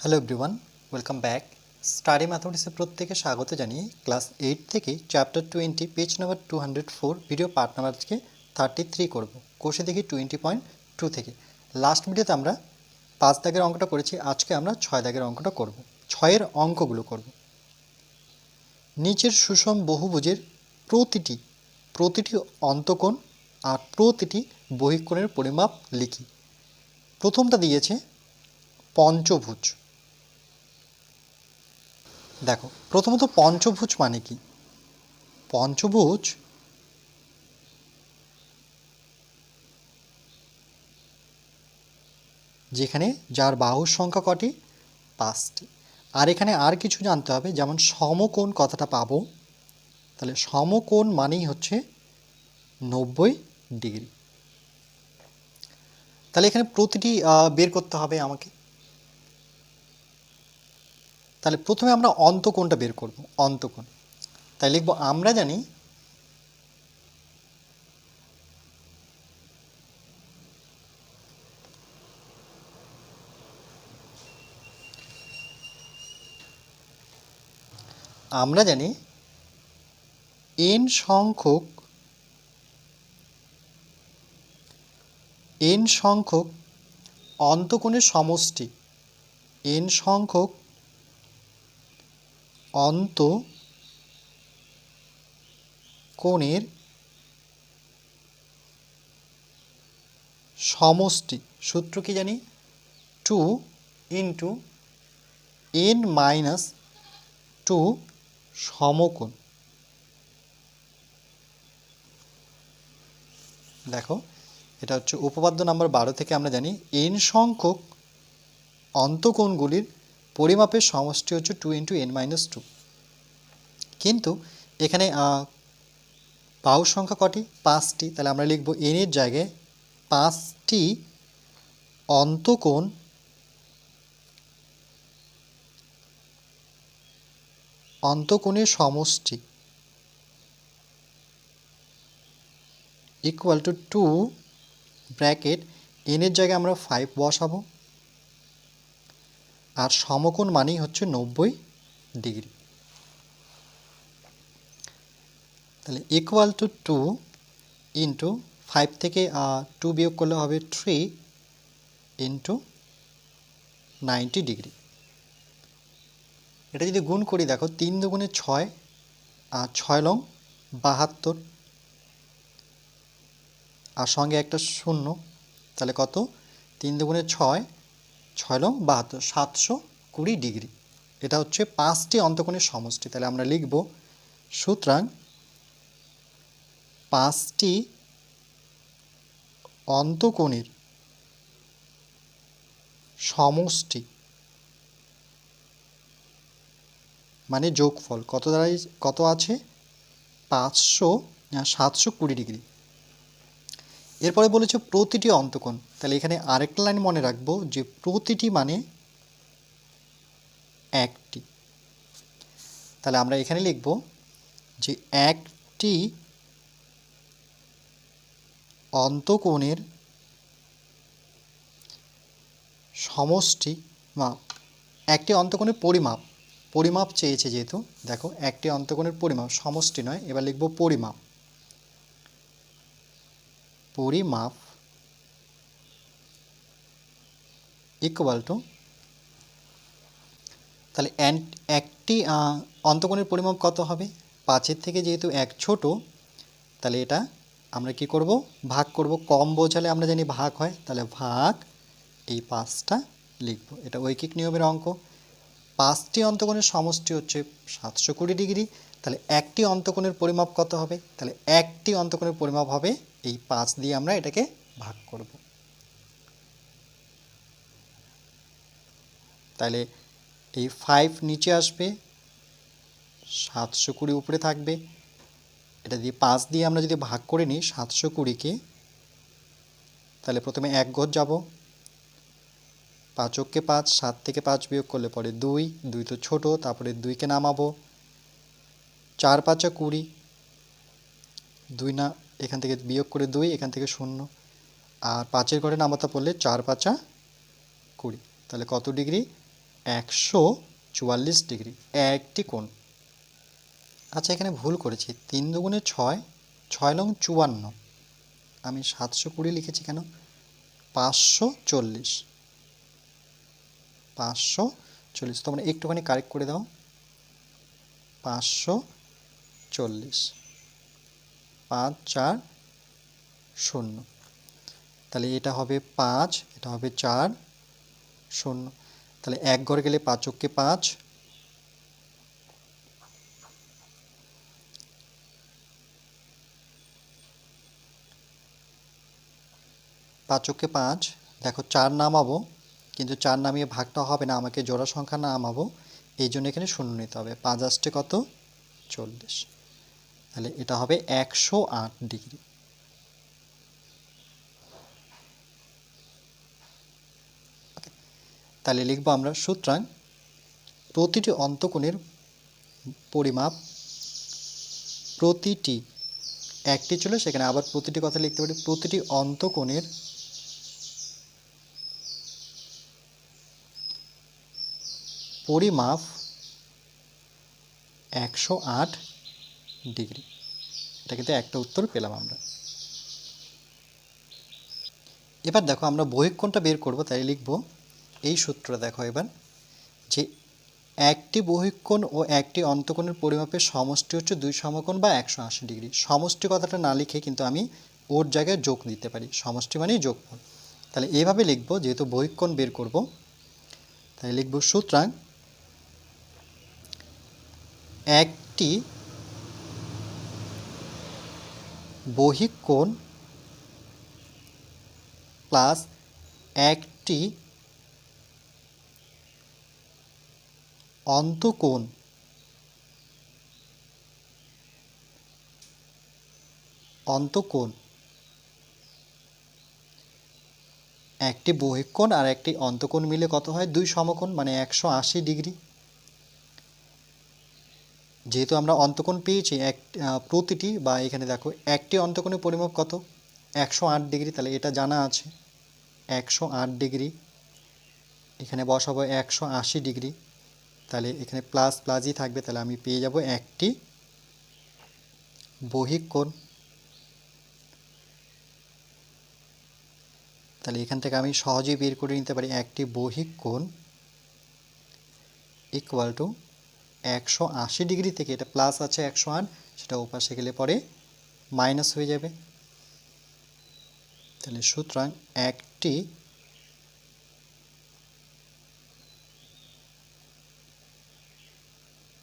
Hello everyone welcome back study ম্যাথমেটিক্সে প্রত্যেকে স্বাগত জানিয়ে ক্লাস এইট থেকে chapter twenty page number two hundred four video part number আজকে thirty three করব কোষে দেখি টোয়েন্টি পয়েন্ট টু থেকে। লাস্ট ভিডিওতে আমরা পাঁচ দাগের অঙ্কটা করেছি, আজকে আমরা ছয় দাগের অঙ্কটা করব। ছয়ের অঙ্কগুলো করব। নিচের সুষম বহুভুজের প্রতিটি প্রতিটি অন্তকোণ আর প্রতিটি বহিকোণের পরিমাপ লিখি। প্রথমটা দিয়েছে পঞ্চভুজ। দেখো, প্রথমত পঞ্চভুজ মানে কি? পঞ্চভুজ যেখানে যার বাহুর সংখ্যা কটি? পাঁচটি। আর এখানে আর কিছু জানতে হবে, যেমন সমকোণ কথাটা পাবো। তাহলে সমকোণ মানেই হচ্ছে নব্বই ডিগ্রি। তাহলে এখানে প্রতিটি বের করতে হবে আমাকে। তাহলে প্রথমে আমরা অন্তকোণটা বের করব, অন্তকোণ। তাই লিখব, আমরা জানি আমরা জানি এন সংখ্যক এন সংখ্যক অন্তকোণের সমষ্টি এন সংখ্যক অন্ত কোণের সমষ্টি, সূত্র কি জানি? Two into N minus two সমকোণ। দেখো, এটা হচ্ছে উপপাদ্য নাম্বার বারো থেকে আমরা জানি, এন সংখ্যক অন্তকোণগুলির পরিমাপের সমষ্টি হচ্ছে two into N minus two কিন্তু এখানে বাহুর সংখ্যা কটি? পাঁচটি। তাহলে আমরা লিখব এনের জায়গায় পাঁচটি অন্তকোণ অন্তকোণের সমষ্টি ইকুয়াল টু টু ব্র্যাকেট এনের জায়গায় আমরা ফাইভ বসাবো। আর সমকোণ মানেই হচ্ছে নব্বই ডিগ্রি। তাহলে equal to two into five থেকে টু বিয়োগ করলে হবে থ্রি ইন্টু নাইনটি ডিগ্রি। এটা যদি গুণ করি, দেখো, তিন দুগুণে ছয় আর ছয় লং বাহাত্তর। আর সঙ্গে একটা শূন্য, তাহলে কত? তিন দুগুণে ছয় ছয় লং বাহাত্তর সাতশো কুড়ি ডিগ্রি। এটা হচ্ছে পাঁচটি অন্তকোণের সমষ্টি। তাহলে আমরা লিখব, সুতরাং পাঁচটি অন্তকোণের সমষ্টি মানে যোগফল। কত দাঁড়াই, কত আছে? পাঁচশো সাতশো কুড়ি ডিগ্রি। এরপরে বলেছে প্রতিটি অন্তকোণ। তাহলে এখানে আরেকটা লাইন মনে রাখব যে প্রতিটি মানে একটি। তাহলে আমরা এখানে লিখব যে একটি অন্তকোণের সমষ্টি মাপ একটি অন্তকোণের পরিমাপ। পরিমাপ চেয়েছে যেহেতু। দেখো, একটি অন্তকোণের পরিমাপ, সমষ্টি নয়, এবার লিখব পরিমাপ। পরিমাপ ইকুয়াল টু তাহলে একটি অন্তকোণের পরিমাপ কত হবে? পাঁচের থেকে যেহেতু এক ছোট, তাহলে এটা আমরা কি করব? ভাগ করব। কম বোঝালে আমরা জানি ভাগ হয়, তাহলে ভাগ এই পাঁচটা লিখব। এটা ঐকিক নিয়মের অঙ্ক। পাঁচটি অন্তকোণের সমষ্টি হচ্ছে সাতশো কুড়ি ডিগ্রি। তাহলে একটি অন্তকোণের পরিমাপ কত হবে? তাহলে একটি অন্তকোণের পরিমাপ হবে এই পাঁচ দিয়ে আমরা এটাকে ভাগ করব। তাহলে এই ফাইভ নিচে আসবে, সাতশো কুড়ি উপরে থাকবে। এটা দিয়ে পাঁচ দিয়ে আমরা যদি ভাগ করে নিই সাতশো কুড়িকে, তাহলে প্রথমে এক গজ যাব। পাঁচককে পাঁচ, সাত থেকে পাঁচ বিয়োগ করলে পরে দুই দুই তো ছোট, তারপরে দুইকে নামাবো। চার পাঁচা কুড়ি, দুই না, এখান থেকে বিয়োগ করে দুই, এখান থেকে শূন্য, আর পাঁচের ঘরে নামাতা পড়লে চার পাঁচা কুড়ি। তাহলে কত ডিগ্রি? একশো চুয়াল্লিশ ডিগ্রি, একটি কোণ। আচ্ছা এখানে ভুল করেছি। তিন দুগুণে ছয় ছয় লং চুয়ান্ন। আমি সাতশো কুড়ি লিখেছি কেন? পাঁচশো চল্লিশ। পাঁচশো চল্লিশ। তোমরা একটুখানি কারেক্ট করে দাও। পাঁচশো চল্লিশ। পাঁচ, চার, শূন্য। তাহলে এটা হবে পাঁচ, এটা হবে চার, শূন্য। তাহলে এক ঘরে গেলে পাঁচককে পাঁচ? পাঁচককে পাঁচ? দেখো চার নামাবো, কিন্তু চার নামিয়ে ভাগটা হবে না, আমাকে জোড়া সংখ্যা নামাবো, এই জন্য এখানে শূন্য নিতে হবে। পাঁচ আসছে কত? চল্লিশ। তাহলে এটা হবে একশো আট ডিগ্রি। তাহলে লিখব আমরা সুতরাং প্রতিটি অন্তকোণের পরিমাপ প্রতিটি একটি ছিল সেখানে আবার প্রতিটি কথা লিখতে পারি, প্রতিটি অন্তকোণের পরিমাপ একশো আট ডিগ্রি। এটা কিন্তু একটা উত্তর পেলাম আমরা। এবার দেখো আমরা বহিকোণটা বের করব, তাই লিখব, এই সূত্রটা দেখো এবার, যে একটি বহিকোণ ও একটি অন্তকোণের পরিমাপের সমষ্টি হচ্ছে দুই সমকোণ বা একশো আশি ডিগ্রি। সমষ্টি কথাটা না লিখে কিন্তু আমি ওর জায়গায় যোগ দিতে পারি। সমষ্টি মানেই যোগফল। তাহলে এইভাবে লিখব, যেহেতু বহিকোণ বের করব, তাই লিখব সুতরাং একটি বহিকোণ প্লাস একটি অন্তকোণ। অন্তকোণ। একটি বহিকোণ আর একটি অন্তকোণ মিলে কত হয়? দুই সমকোণ মানে একশো আশি ডিগ্রি। যেহেতু আমরা অন্তকোণ পেয়েছি এক প্রতিটি, বা এখানে দেখো একটি অন্তকোণের পরিমাপ কত? একশো আট ডিগ্রি, তাহলে এটা জানা আছে। একশো আট ডিগ্রি, এখানে বসাবো একশো আশি ডিগ্রি। তাহলে এখানে প্লাস প্লাসই থাকবে, তাহলে আমি পেয়ে যাব একটি বহিকোণ তাহলে এখান থেকে আমি সহজেই বের করে নিতে পারি একটি বহিকোণ ইকুয়াল টু একশো আশি ডিগ্রি থেকে এটা প্লাস আছে একশো আট, সেটা ওপাশে গেলে পরে মাইনাস হয়ে যাবে। তাহলে সুতরাং একটি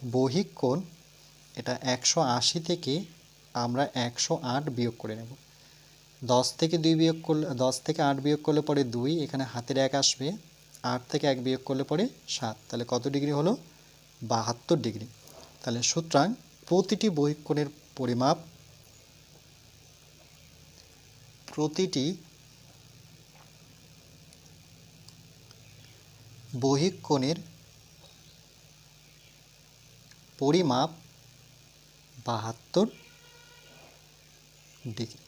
বহিক কোণ, এটা একশো আশি থেকে আমরা একশো আট বিয়োগ করে নেব। দশ থেকে দুই বিয়োগ করলে, দশ থেকে আট বিয়োগ করলে পরে দুই, এখানে হাতের এক আসবে, আট থেকে এক বিয়োগ করলে পরে সাত, তাহলে কত ডিগ্রি হলো? বাহাত্তর ডিগ্রি। তাহলে সুতরাং প্রতিটি বহিকোণের পরিমাপ প্রতিটি বহিকোণের পরিমাপ বাহাত্তর ডিগ্রি।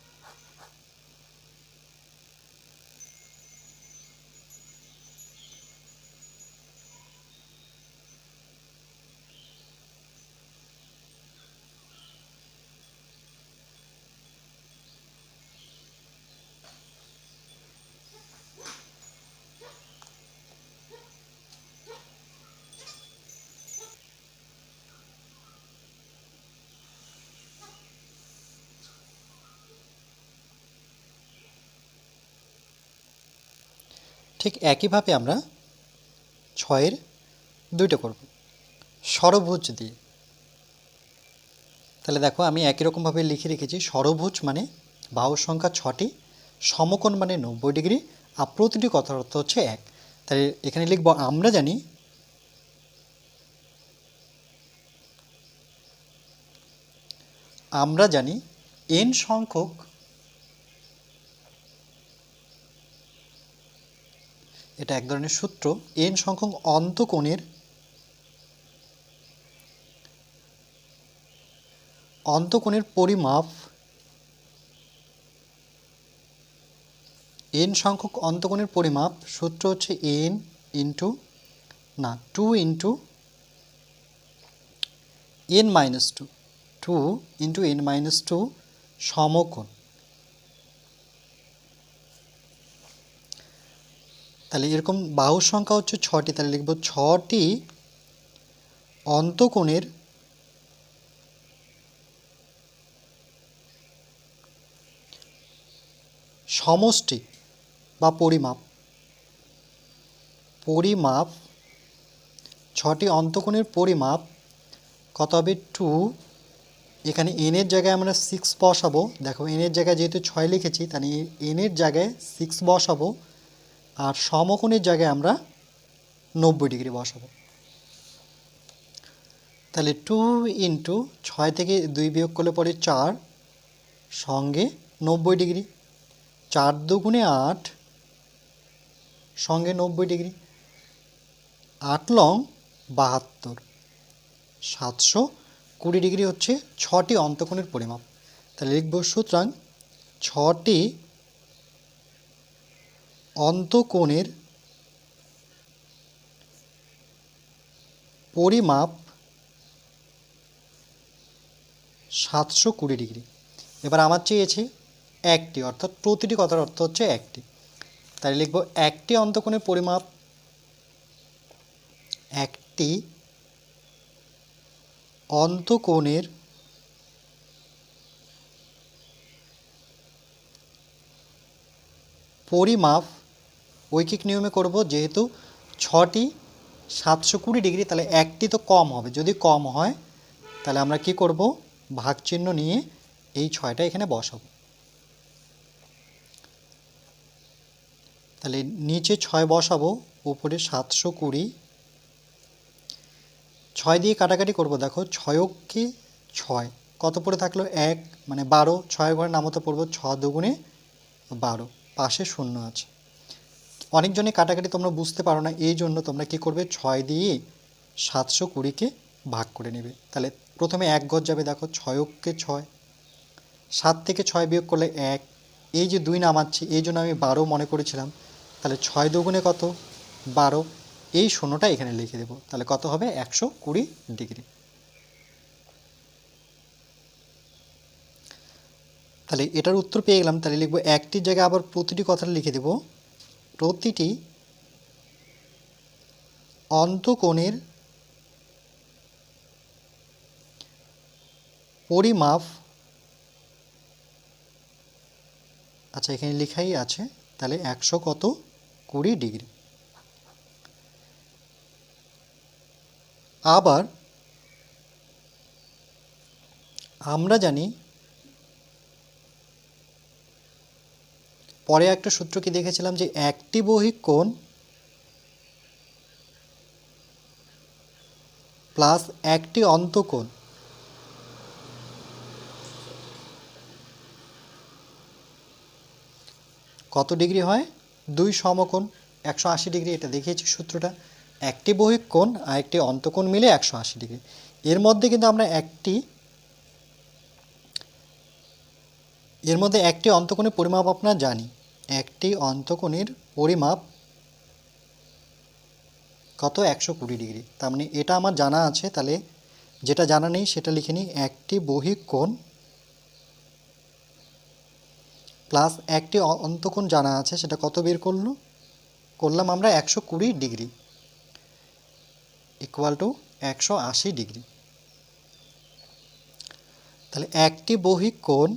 ঠিক একইভাবে আমরা ছয়ের দুইটা করব। ষড়ভুজ দিয়ে। তাহলে দেখো আমি একই রকমভাবে লিখে রেখেছি ষড়ভুজ মানে বাহুর সংখ্যা ছটি, সমকোণ মানে নব্বই ডিগ্রি, আর প্রতিটি কথার অর্থ হচ্ছে এক। তাহলে এখানে লিখব, আমরা জানি আমরা জানি এন সংখ্যক এটা এক ধরনের সূত্র। এন সংখ্যক অন্তকোণের অন্তকোণের পরিমাপ এন সংখ্যক অন্তকোণের পরিমাপ, সূত্র হচ্ছে এন ইন্টু না two into N minus two two into N minus two সমকোণ। তাহলে এরকম বাহুর সংখ্যা হচ্ছে ছটি, তাহলে লিখব ছটি অন্তকোণের সমষ্টি বা পরিমাপ। পরিমাপ, ছটি অন্তকোণের পরিমাপ, কত হবে টু? এখানে এনের জায়গায় আমরা সিক্স বসাবো। দেখো এনের জায়গায় যেহেতু ছয় লিখেছি, তাহলে এনের জায়গায় সিক্স বসাবো। আর সমকোণের জায়গায় আমরা নব্বই ডিগ্রি বসাবো। তাহলে টু ইন্টু ছয় থেকে দুই বিয়োগ করলে পরে চার, সঙ্গে নব্বই ডিগ্রি। চার দুগুণে আট, সঙ্গে নব্বই ডিগ্রি। আট লং বাহাত্তর, সাতশো কুড়ি ডিগ্রি হচ্ছে ছটি অন্তকোণের পরিমাপ। তাহলে লিখব সুতরাং ছটি অন্তকোণের পরিমাপ সাতশো কুড়ি ডিগ্রি। এবার আমার চেয়েছে একটি, অর্থাৎ প্রতিটি কথার অর্থ হচ্ছে একটি। তাই লিখব, একটি অন্তকোণের পরিমাপ, একটি অন্তকোণের পরিমাপ ঐকিক নিয়মে করব যেহেতু ছটি সাতশো কুড়ি ডিগ্রি, তাহলে একটি তো কম হবে। যদি কম হয়, তাহলে আমরা কি করব? ভাগ চিহ্ন নিয়ে এই ছয়টা এখানে বসাবো। তাহলে নিচে ছয় বসাবো, উপরে সাতশো কুড়ি। ছয় দিয়ে কাটাকাটি করব, দেখো ছয়কে ছয়। কত পড়ে থাকল? এক মানে বারো। ছয় ঘরে নামতে পড়ব, ছ দুগুণে বারো। পাশে শূন্য আছে। অনেকজনে কাটাকাটি তোমরা বুঝতে পারো না, এই জন্য তোমরা কি করবে? ছয় দিয়ে সাতশো কুড়িকে ভাগ করে নেবে। তাহলে প্রথমে এক গজ যাবে, দেখো ছয়কে ছয়। সাত থেকে ছয় বিয়োগ করলে এক। এই যে দুই নামাচ্ছি, এই জন্য আমি বারো মনে করেছিলাম। তাহলে ছয় দুগুণে কত? বারো। এই শূন্যটা এখানে লিখে দেবো। তাহলে কত হবে? একশো কুড়ি ডিগ্রি। তাহলে এটার উত্তর পেয়ে গেলাম। তাহলে লিখব একটির জায়গায় আবার প্রতিটি কথাটা লিখে দেব। প্রতিটি অন্তকোণের পরিমাপ আচ্ছা এখানে লেখাই আছে, তাহলে একশো কত? কুড়ি ডিগ্রি। আবার আমরা জানি পরে একটা সূত্র কি দেখেছিলাম যে একটি বহিক কোণ প্লাস একটি অন্তকোণ। কত ডিগ্রি হয়? দুই সমকোণ, একশো আশি ডিগ্রি, এটা দেখিয়েছি সূত্রটা। একটি বহিক কোণ আর একটি অন্তকোণ মিলে একশো আশি ডিগ্রি। এর মধ্যে কিন্তু আমরা একটি, এর মধ্যে একটি অন্তকোণের পরিমাপ আপনার জানি। একটি অন্তকোণের পরিমাপ কত? একশো কুড়ি ডিগ্রি। তার মানে এটা আমার জানা আছে, তাহলে যেটা জানা নেই সেটা লিখে নিই। একটি বহিক কোণ প্লাস একটি অন্তকোণ জানা আছে, সেটা কত বের করল? করলাম আমরা একশো কুড়ি ডিগ্রি ইকুয়াল টু একশো আশি ডিগ্রি। তাহলে একটি বহিক কোণ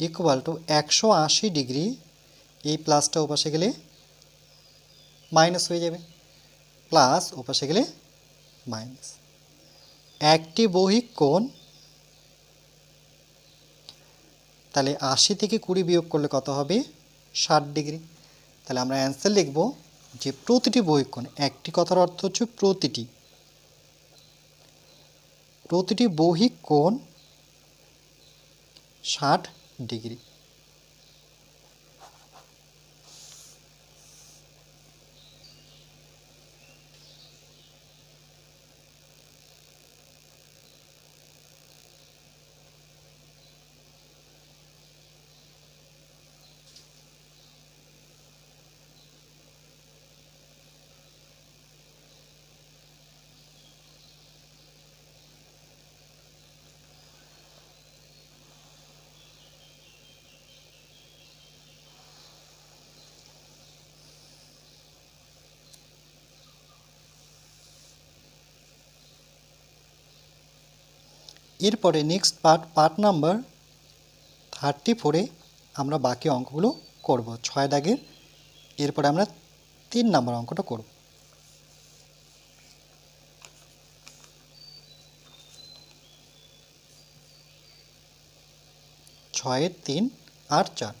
ইকুয়াল টু একশো আশি ডিগ্রি এই প্লাসটা ওপাশে গেলে মাইনাস হয়ে যাবে। প্লাস ওপাশে গেলে মাইনাস একটি বহিক কোণ, তাহলে আশি থেকে কুড়ি বিয়োগ করলে কত হবে? ষাট ডিগ্রি তাহলে আমরা অ্যান্সার লিখব যে প্রতিটি বহিক কোণ, একটি কথার অর্থ হচ্ছে প্রতিটি। প্রতিটি বহিক কোণ ষাট ডিগ্রি এরপরে next part part number thirty ফোরে আমরা বাকি অঙ্কগুলো করব, ছয় দাগের। এরপরে আমরা তিন নাম্বার অঙ্কটা করব। ছয়ের তিন আর চার।